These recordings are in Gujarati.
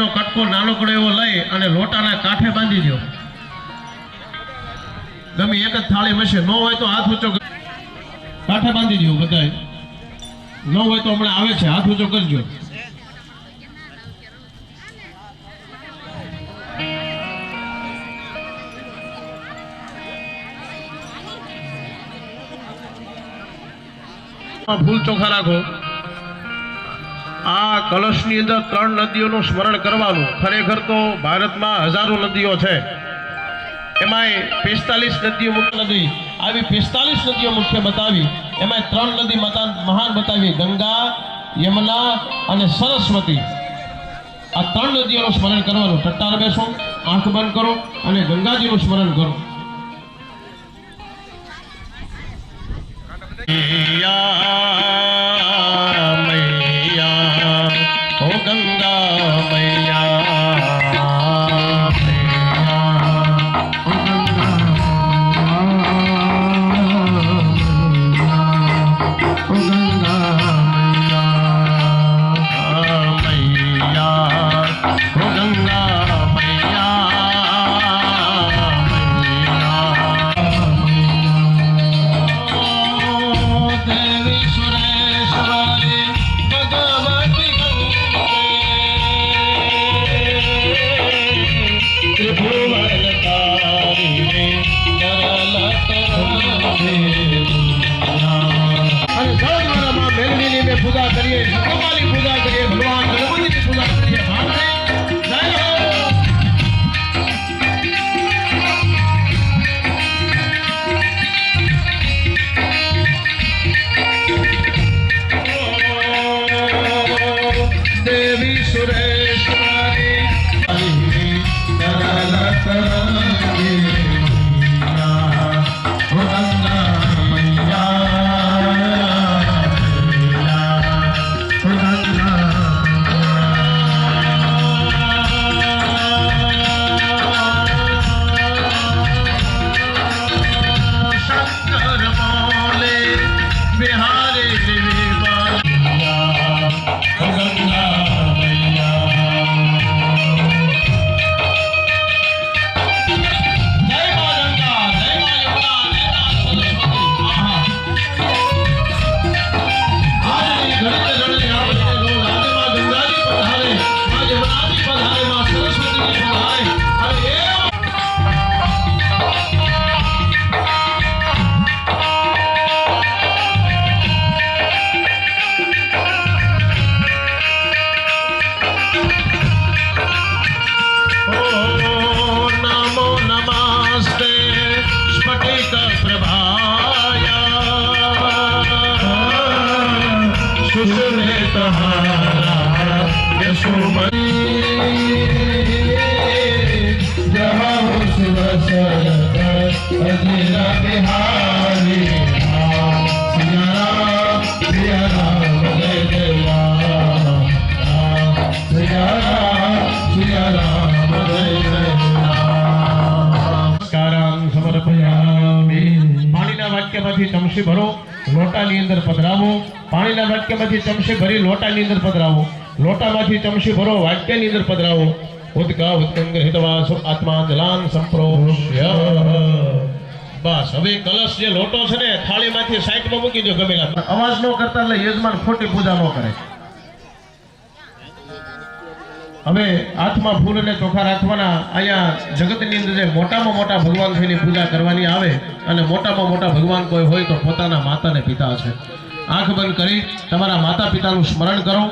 નો કટકો નાનકડો એવો લઈ અને લોટાના કાંઠે બાંધી દો ગમે એક જ થાળી મળશે. ન હોય તો હાથ ઊંચો કાંઠે બાંધી દો બધાય. ન હોય તો હમણાં આવે છે. હાથ ઊંચો કરજો. ભૂલ ચોખા રાખો. આ કલશની અંદર ત્રણ નદીઓનું સ્મરણ કરવાનું. ખરેખર તો ભારતમાં હજારો નદીઓ છે. એમાંય પિસ્તાલીસ નદીઓ મુખ્ય નદી. આવી પિસ્તાલીસ નદીઓ મુખ્ય બતાવી એમાં ત્રણ નદી મહાન બતાવી. ગંગા, યમુના અને સરસ્વતી. આ ત્રણ નદીઓનું સ્મરણ કરવાનું. ટટ્ટાર બેસો, આંખ બંધ કરો અને ગંગાજીનું સ્મરણ કરો. મૈયા લોટાની અંદર પધરાવો. લોટામાંથી ચમચી ભરો, વાક્યની અંદર પધરાવો. ઉદકા ઉત્કંગ હિતવા આત્મા જલાન સંપ્રોષ્ય. બસ, હવે કલશ જે લોટો છે ને, થાળીમાંથી સાઈડમાં મૂકી દો ગમે અવાજ ન કરતા એટલે યજમાન ખોટી પૂજા ન કરે. હવે હાથમાં ફૂલ અને ચોખા રાખવાના અહીંયા જગતની અંદર જે મોટામાં મોટા ભગવાન થઈને પૂજા કરવાની આવે અને મોટામાં મોટા ભગવાન કોઈ હોય તો પોતાના માતા ને પિતા છે. આંખ બંધ કરી તમારા માતા પિતાનું સ્મરણ કરો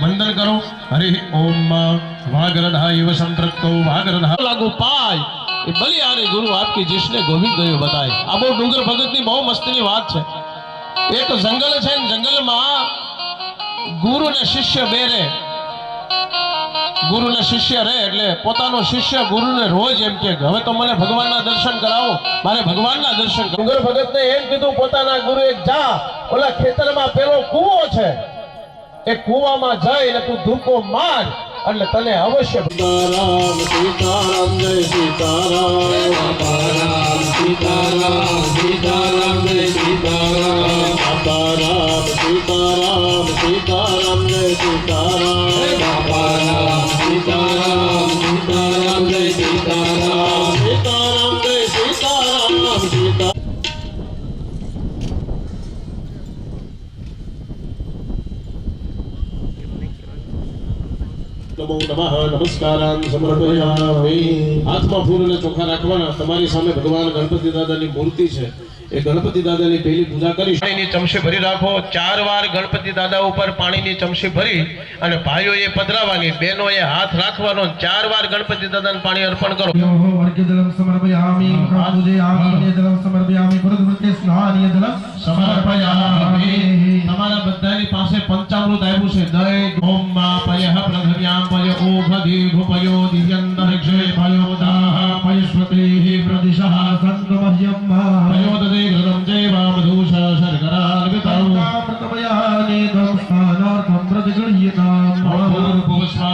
વંદન કરો. હરિ ઓમ વાગરધા સંતૃપ્તો વાગરધા લાગુ પાય એ બલિહારે ગુરુ આપકી જીસને ગોવિંદ ગયો બતાય આ બહુ ડુંગર ભગતની બહુ મસ્તીની વાત છે. એક જંગલ છે જંગલમાં ગુરુ ને શિષ્ય બે રે ગુરુ ને શિષ્ય રે એટલે પોતાનો શિષ્ય ગુરુને રોજ એમ કે હવે તો મને ભગવાનના દર્શન કરાવો. મારે ભગવાનના દર્શન ડુંગર ભગતને એમ કીધું પોતાના ગુરુ એક જા. ઓલા ખેતરમાં પેલો કૂવો છે. એ કૂવામાં જાય ને તું ધૂકો માર એટલે તને અવશ્ય સીતારામ સીતારામ, જય સીતારામ સીતારામ સીતારામ સીતારામ, જય નમઃ નમસ્કારાન સમર્પયામિ. હાથમાં મૂર્તિ છે. એ ગણપતિ દાદાની પહેલી પૂજા કરી પાણીની ચમચી ભરી રાખો. ચાર વાર ગણપતિ દાદા ઉપર પાણીની ચમચી ભરી અને ભાઈઓએ પધરાવાની બહેનોએ હાથ રાખવાનો ચાર વાર ગણપતિ દાદાને પાણી અર્પણ કરો. અર્ઘ્યદલમ સમર્પયામિ. हमारा बदले पासे पंचामृत आयुषे दय ओम मा पयह प्रधव्याम पय ओघ दीर्घ पयो दिव्यं दक्षे पयो दाह पयस्वते हि प्रदिशः संत मह्यम पयो ददे गृहं जय वाम दूष शर्करा लगता प्रतपयः नेदं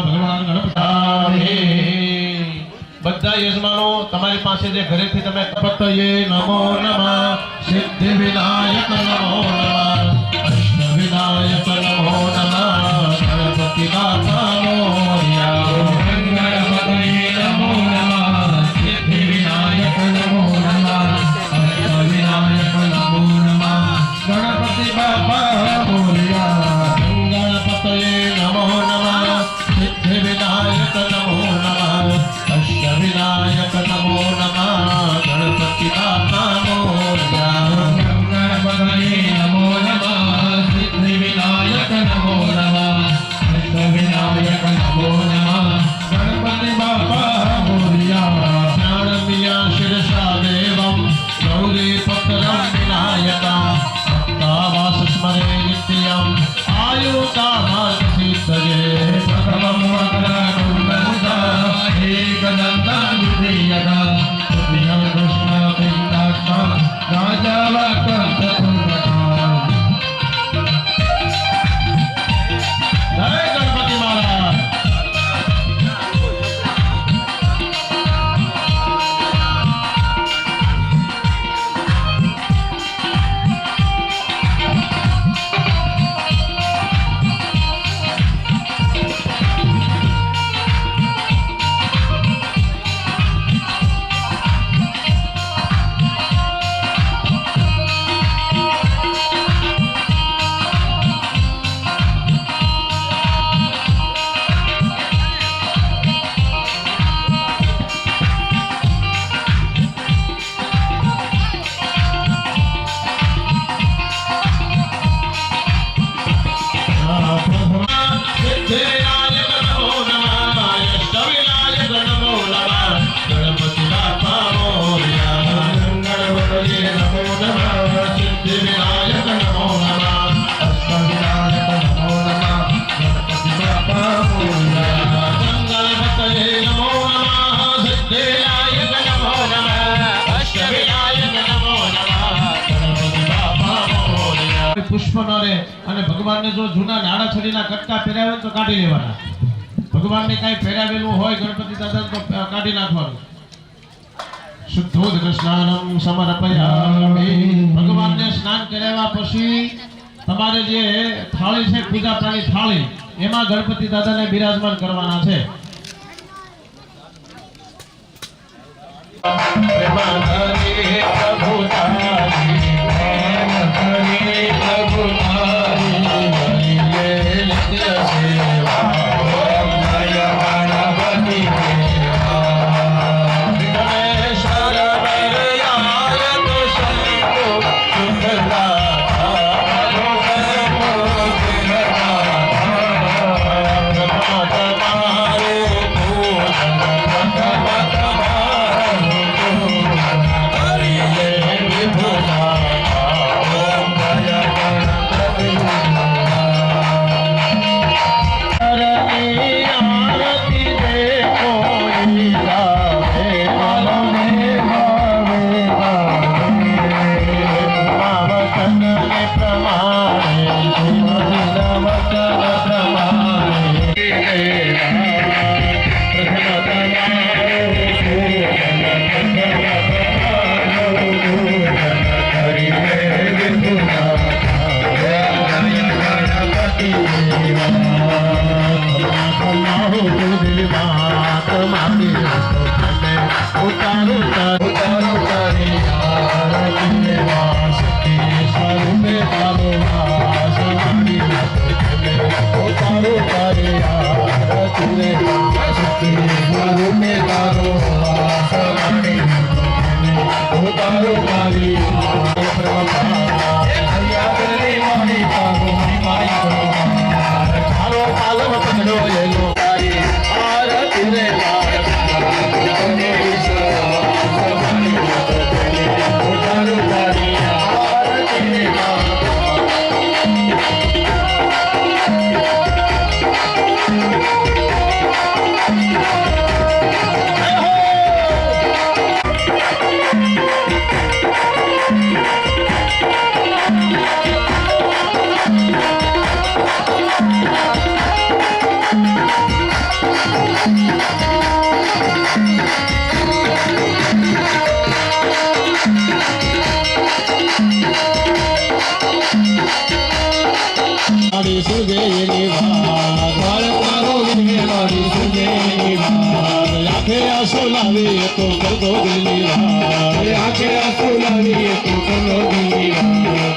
भगवान गणपतावे बद्धा यजमानो पासे जे घरे थे, तमे कपत ये नमो नमः। सिद्धि विनायक नमो પુષ્પ ન રહે અને ભગવાનને જો જૂના નાડા છડીના કટકા પહેરાવે તો કાઢી લેવાના. ભગવાનને કાંઈ પહેરાવેલું હોય, ગણપતિ દાદા તો કાઢી નાખવાનું. શુદ્ધોદક સ્નાનમ સમર્પયામિ. ભગવાનને સ્નાન કરાવ્યા પછી તમારે જે થાળી છે પૂજા પ્રાણી થાળી, એમાં ગણપતિ દાદાને બિરાજમાન કરવાના છે. પ્રભુ તારી પ્રેમાનંદી પાલો વાસ મારી સુજે એની વાત મારે તારો વિને મારી સુજે વાત આંખે આંસુ લાવી તો કરતો દિલની વાત એ આંખે લાવી તું કરો દિલની વાત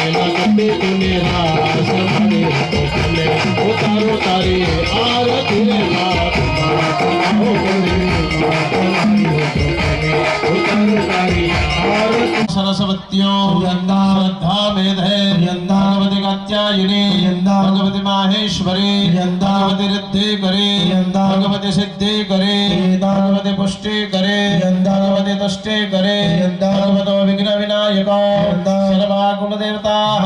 એના તુને રાસ મારે તો તને ઉતારો તારી આરતી રે વાત આવો ગોરી વાત મારી તો તને ઉતારો તારી આરતી સરસ્વત્યો યંદા શ્રદ્ધા મેધે યંદા ભગવતી માહેશ્વરી ભગવતી રિદ્ધિ કરે ભગવતી સિદ્ધિ કરે ભગવતી પુષ્ટિ કરે ભગવતી તુષ્ટિ કરે ભગવતો વિઘ્ન વિનાયકો સર્વા ગુણ દેવતા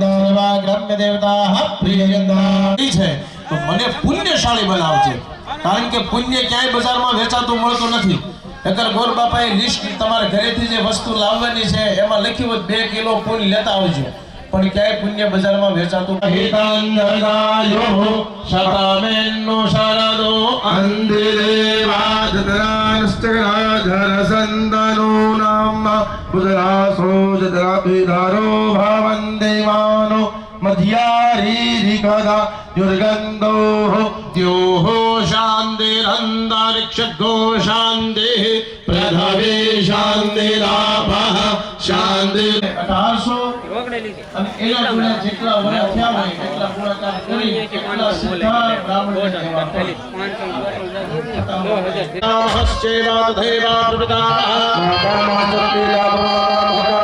સર્વા ગ્રમ્ય દેવતા છે. તો મને પુણ્યશાળી બનાવજે. કારણ કે પુણ્ય ક્યાંય બજારમાં વેચાતું મળતું નથી. નકર ગોર બાપાએ લિસ્ટ તમારા ઘરેથી જે વસ્તુ લાવવાની છે એમાં લખ્યું બે કિલો પુણ્ય લેતા આવજો. પણ ક્યાંય પુણ્ય બજારમાં વેચાતું હિતાંગદાયો શતામેન્નો શારદો अन्दिदेवादरानश्चराधरसन्दनो नाम उदरासो जदराभिधारो भावन्देवानो मध्यारीरिकदा दुर्गन्धोः द्योः शान्तिरन्तरिक्षगो शान्तिः पृथ्वी शान्तिरापः शान्ति અઢારસો અને એના ગુણ્યા જેટલા વર્ષ થયા હોય એટલા ગુણાકાર કરી એટલા સીધા બ્રાહ્મણને દેવા આકાશમાં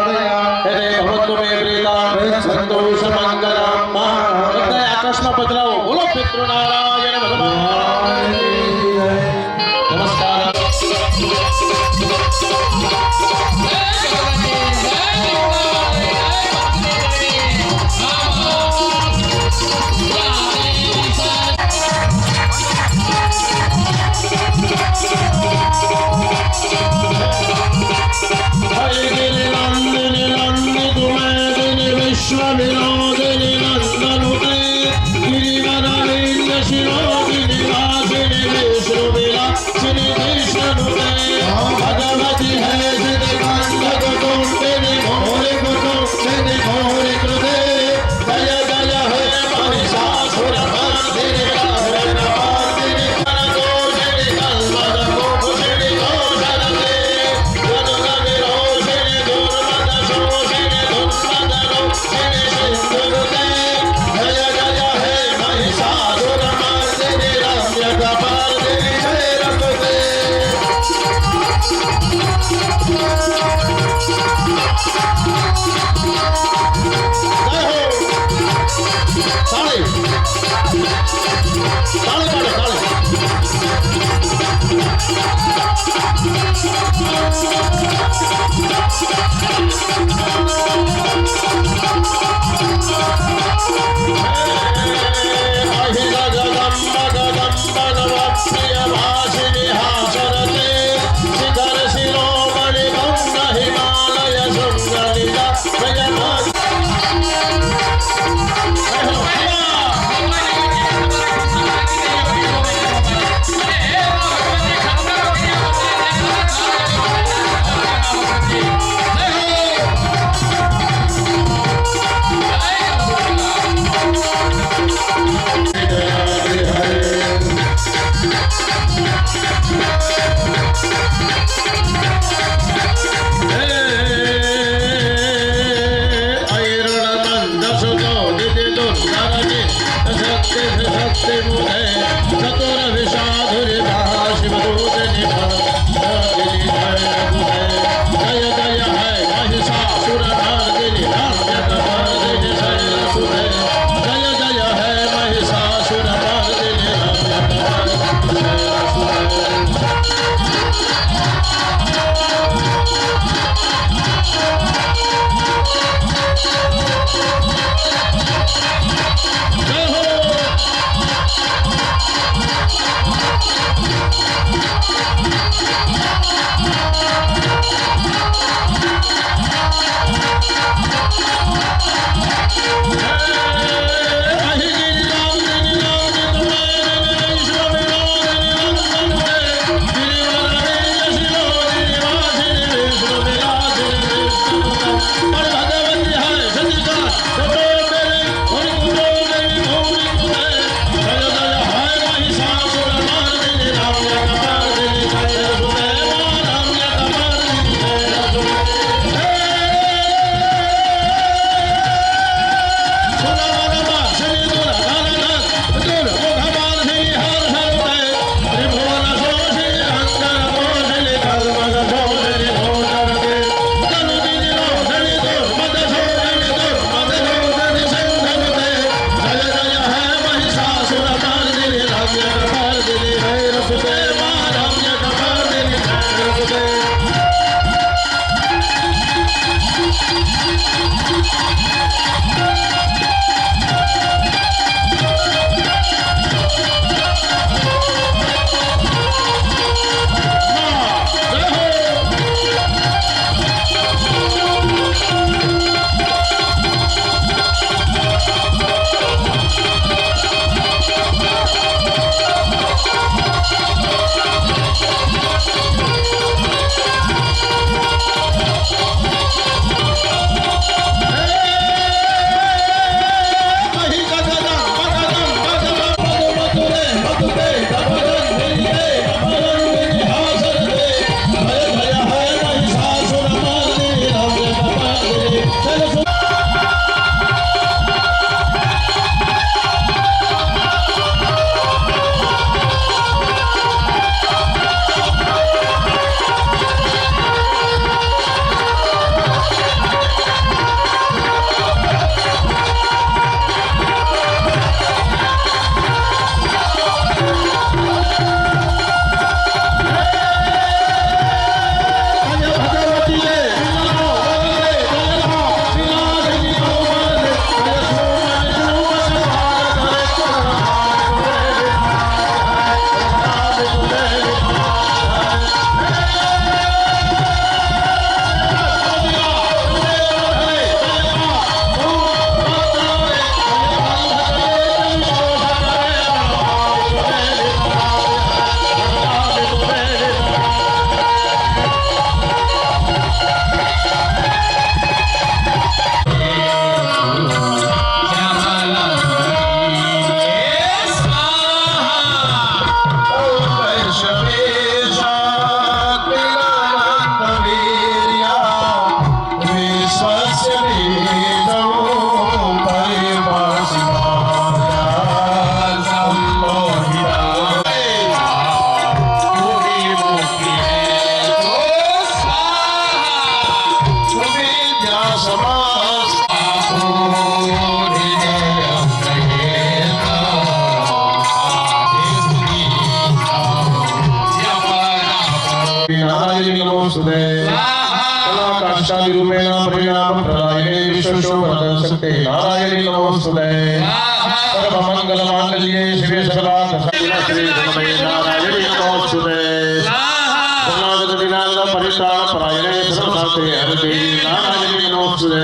പരായണേ സർവസാത്തെ അരുതേ നാരായണേ നമസ്തേ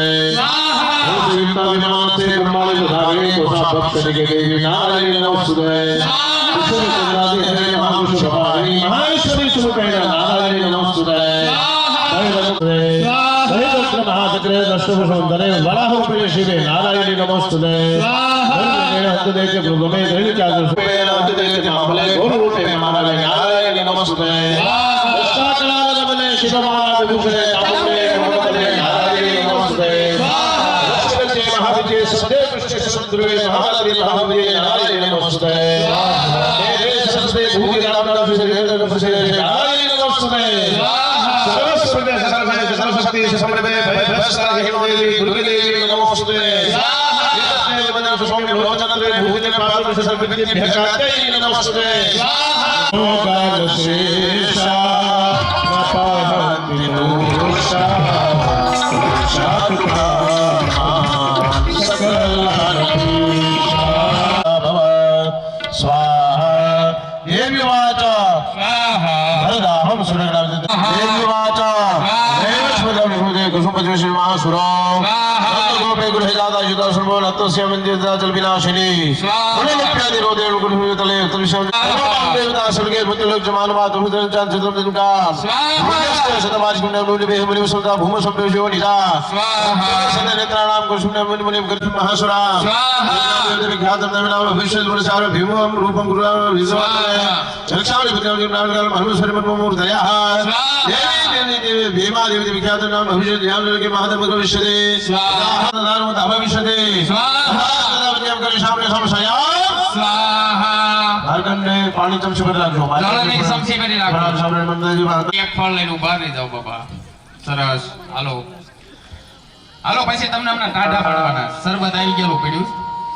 ഓസിവിത്ത വിനാസേ ബ്രഹ്മാവേ സുധാവേ കോസാപത്തരികേ ദേവി നാരായണേ നമസ്തേ വിശ്വവിചന്ദ്രാദി ഹരേ മഹാപുരുഷ ഭവാനി മഹേശ്വരി സുഖേന നാരായണേ നമസ്തേ ಮಹಾಚಕ್ರೇ ದರ್ಶನಸುಂದರೇ ವರಾಹ ಉಪಯೋಗಿಸಿದೆ ನಾರಾಯಣಿ ನಮಸ್ತುದೆ ಹತ್ತುದೇಶ ಮೃಗಮೇ ದೈಹಿಕ ಹತ್ತುದೇಶ ಮಹಾಬಲೇ ಗೋರು ರೂಪೇ ಮಹಾರಾಯ ನಾರಾಯಣಿ ನಮಸ್ತುದೆ శివమాన విభూషణే తాపే మహాపదే నారాయణే నమస్తే లక్ష్మీపతే మహావిజయ సదే కృష్ణ సుందరే మహాపదే మహావిజయ నారాయణ నమస్తే దేవే సరస్వతే భూమి రామణ విజయ కృష్ణ నారాయణ నమస్తే సరస్వతే సరస్వతే సరస్వతి సమృతే భయభ్రష్టాహి దేవి దుర్గదేవి నమస్తే स्वामी भोजनले भूमिने पावन सर्वज्ञ भ्यकाते नमस्ते स्वाहा काल से કુસુમપદ્મશ્રી મહાસુરામ ગોપે ગૃહે દાદા યુદા સર્વો નત્તસ્ય મંદિરદા જલ વિનાશિની ગુણલોપ્યાદિ રોદે ગુણભૂમિ તલે તલિશમ દેવતા સ્વર્ગે ભૂતલોક જમાનવા તુમિતં ચાંદ ચતુર્મ દિનકા સ્વાહા શતમાજ ગુણ નુલી બેહ મુનિ સુતા ભૂમ સંપ્રેષયો નિરા સ્વાહા સદે નેત્રાણામ કુસુમ મુનિ મુનિ ગર્ભ મહાસુરા સ્વાહા વિખ્યાતમ નમિનામ ભવિષ્ય ગુણસાર ભીમમ રૂપમ ગુરુરામ વિશ્વાસને ચરક્ષાવલી પાણી ચમચી રાખજો જળની ચમચી રાખજો. સામે એક ફળ લઈને ઊભા રહી બાબા। સરસ। હાલો। હાલો પછી તમને હમણાં ટાઢા પાડવાના. સરબત આવી ગયેલું પડ્યું?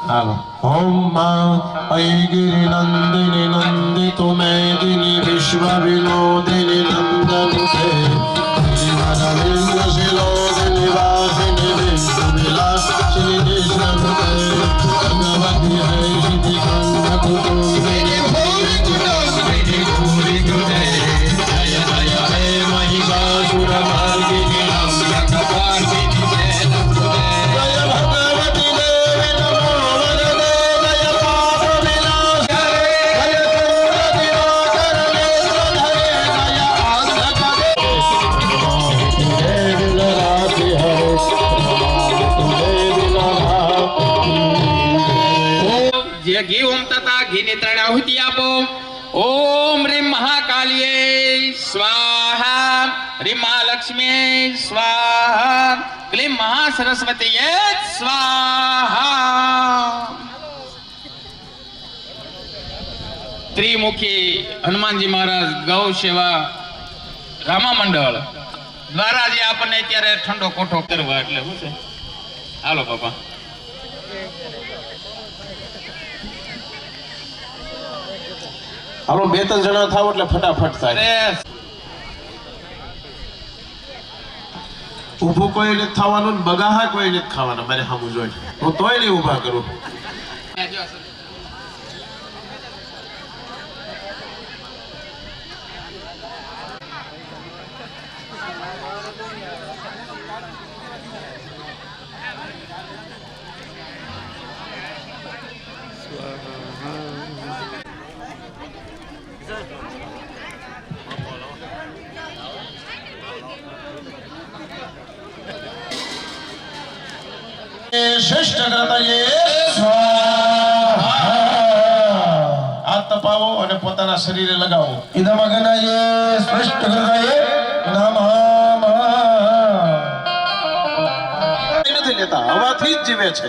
હાલો। ઓમમાં ઐગિરી નંદિની નંદિતુ મેદિની વિશ્વ વિનોદિની નંદ લરાતી જે ઘી ઉમતા હતા ઘીની ત્રણ આહુતિ આપો ઓમ રીમ મહાકાલીય સ્વાહા રીમ મહાલક્ષ્મી સ્વાહા ક્લીમ મહાસરસ્વતીય સ્વાહા ત્રિમુખી હનુમાનજી મહારાજ ગૌ સેવા રામા મંડળ દ્વારા જે આપણને અત્યારે ઠંડો કોઠો કરવા એટલે શું છે હાલો બાપા હાલો બે ત્રણ જણા થાવ એટલે ફટાફટ થાય. ઊભું કોઈ નથી થવાનું ને બગાહા કોઈ નથી ખાવાના મારે સામું જોઈ હું તોય નહીં ઊભા કરું. શ્રેષ્ઠ કૃતયે હાથ તપાવો અને પોતાના શરીરે લગાવો. ઇદમગનયે શ્રેષ્ઠ કૃતયે નમઃ. નથી લેતા હવાથી જ જીવે છે.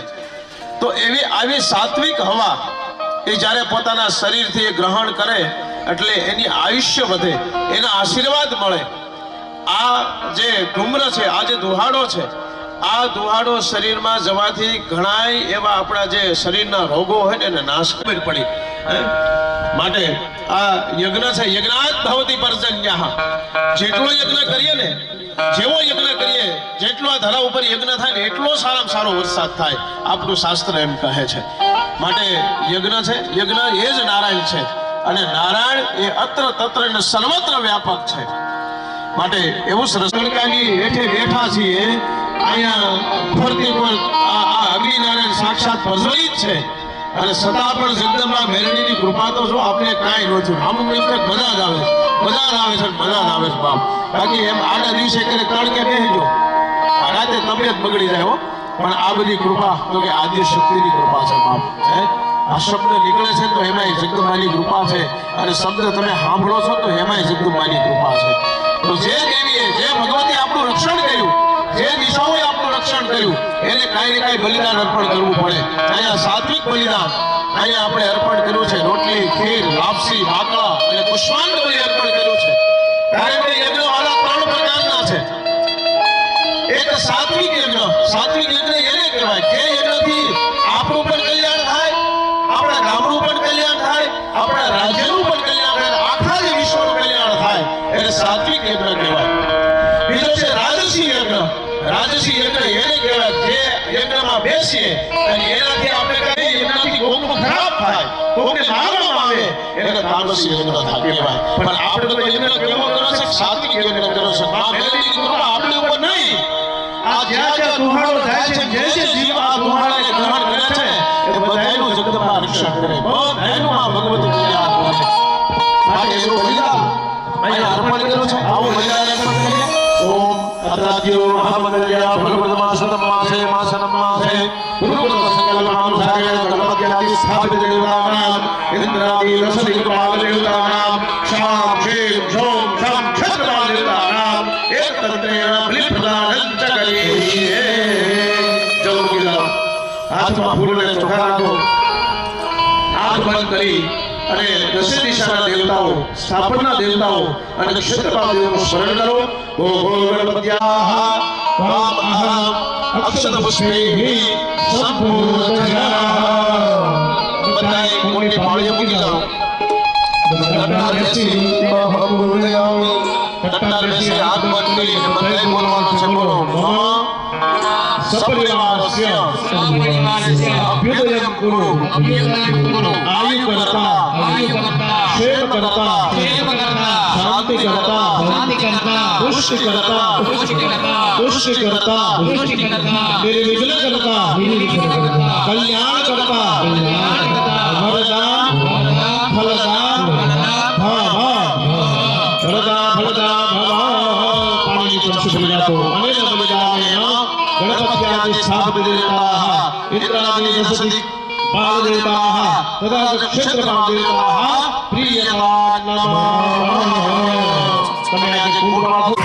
તો એવી આવી સાત્વિક હવા એ જ્યારે પોતાના શરીરથી ગ્રહણ કરે એટલે એની આયુષ્ય વધે એના આશીર્વાદ મળે. આ જે ધુમ્ર છે આ જે દુહાડો છે આ ધુવાડો શરીરમાં જવાથી ઘણાય એવા આપણા જે શરીરના રોગો હોય ને એને નાશ ખબર પડી. માટે આ યજ્ઞ છે, યજ્ઞાત ભવતી પરજન્યા. જેટલો યજ્ઞ કરીએ ને, જેવો યજ્ઞ કરીએ, જેટલો આ ધરા ઉપર યજ્ઞ થાય ને, એટલો સારામાં સારો વરસાદ થાય. આપણું શાસ્ત્ર એમ કહે છે. માટે યજ્ઞ છે, યજ્ઞ એ જ નારાયણ છે. અને નારાયણ એ અત્ર તત્ર ને સર્વત્ર વ્યાપક છે. માટે એવું સરસ હેઠે બેઠા છીએ અહીંયા ફરતી પર આ અગ્નિનારાયણ સાક્ષાત પ્રજ્વલિત છે. અને છતાં પણ જગદંબા મેરણીની કૃપા તો જો આપણે કાંઈ ન થયું. અમુક એમને જ આવે. મજા જ છે મજા જ છે બાપ. બાકી એમ આડા દિવસે કરે તડકે બેસજો રાતે તબિયત બગડી જાય પણ આ બધી કૃપા, તો કે આદ્ય શક્તિની કૃપા છે બાપ. હે? આ શબ્દ નીકળે છે તો એમાંય જગદંબાની કૃપા છે. અને શબ્દ તમે સાંભળો છો તો એમાંય જગદંબાની કૃપા છે. તો જે દેવીએ, જે ભગવતી આપણું રક્ષણ કર્યું જે દિશાઓએ આપણું રક્ષણ કર્યું, એને કાંઈ ને કાંઈ બલિદાન અર્પણ કરવું પડે. અહીંયા સાત્વિક બલિદાન. અહીંયા આપણે અર્પણ કર્યું છે, રોટલી, ખીર, લાપસી ભાકડા અને પુષ્પાંગ બલિ અર્પણ કર્યું છે. કારણ કે યજ્ઞ વાળા ત્રણ પ્રકારના છે. એક સાત્વિક યજ્ઞ. સાત્વિક યજ્ઞ બેસીએ. અને એનાથી આપણે કઈ યજ્ઞથી કોકનું ખરાબ થાય. કોકને મારવામાં આવે એને તામસી યજ્ઞ થાય કહેવાય. પણ આપણે તો યજ્ઞ કેવો કરો છે? સાત્વિક યજ્ઞ કરો છે. આ મેળવીની કૃપા આપણી ઉપર નહીં. આ જ્યાં જ્યાં દુહાડો જાય છે જે જે જીવ આ દુહાડાને ગ્રહણ કરે છે, એ બધાયનું જગદંબા રક્ષણ કરે. બધાયનું આ ભગવતી કલ્યાણ કરે છે. માટે એનું બલિદાન અહીંયા અર્પણ કર્યું છે. આવું બલિદાન અર્પણ કરીએ ઓમ શામ શીમ શોમ શમ ક્ષત્રપાલ દેવતાનામ એક તંત્રેણ બલિ પ્રદાનં ચ કરીએ જય ગીલા હાથમાં ફૂલ અને ચોખા રાખો આંખ બંધ કરી અને દસે દિશાના દેવતાઓ, સ્થાપનના દેવતાઓ અને ક્ષેત્રપાલ દેવનું સ્મરણ કરો. ઓ ગો ગણપત્યા અક્ષત પુષ્પેહી સંપૂર્ણ બધાએ કોની પાળીઓ મૂકી જાઓ મંડાર બેસી હાથ બંધ કરી બધાએ બોલવાનું છે, બોલો. મમ સપરિવારસ્ય અભ્યુદયમ કુરુ આયુ કરતા ક્ષેમ કરતા શાંતિ કરતા પુષ્ટિ કરતા પુષ્ટિ કરતા નિર્વિઘ્ન કરતા કલ્યાણ દશદિ બાલ દેવતાઃ તથા ક્ષેત્રપાલ દેવતાઃ પ્રિયતા નમઃ તમે આજે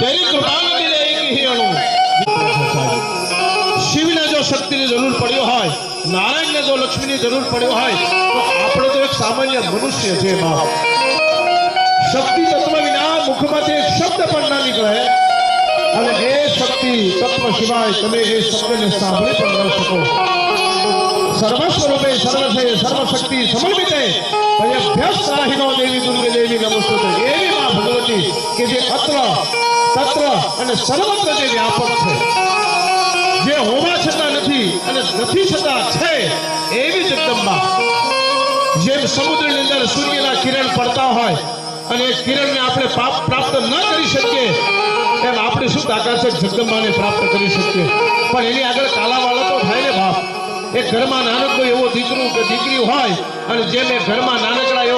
તેરી કૃપા નથી એક અણુ. શિવને જો શક્તિની જરૂર પડ્યો હોય, નારાયણને જો લક્ષ્મીની જરૂર પડ્યો હોય, તો આપણે તો એક સામાન્ય મનુષ્ય છે બાપ. શક્તિ તત્વ વિના મુખમાંથી શબ્દ પણ ના નીકળે. અને એ શક્તિ તત્વ સિવાય તમે એ શબ્દને સાંભળી પણ ન શકો. સર્વસ્વરૂપે સર્વશે સર્વશક્તિ સમન્વિતે ભયભ્યસ્તરાહિનો દેવી દુર્ગે દેવી નમસ્તુ એવી માં ભગવતી કે જે અત્ર તત્ર અને સર્વત્ર જે વ્યાપક છે. જે હોવા છતાં નથી અને નથી છતાં છે, એવી જગદંબા જેમ સમુદ્રની અંદર સૂર્યના કિરણ પડતા હોય અને એ કિરણને આપણે પાપ પ્રાપ્ત ન કરી શકીએ એમ આપણે શું તાકાત છે જગદંબાને પ્રાપ્ત કરી શકીએ. પણ એની આગળ કાલાવાળો તો થાય ને બાપ. એ ઘરમાં નાનકડો એવો દીકરો કે દીકરી હોય અને જેમ એ ઘરમાં નાનકડા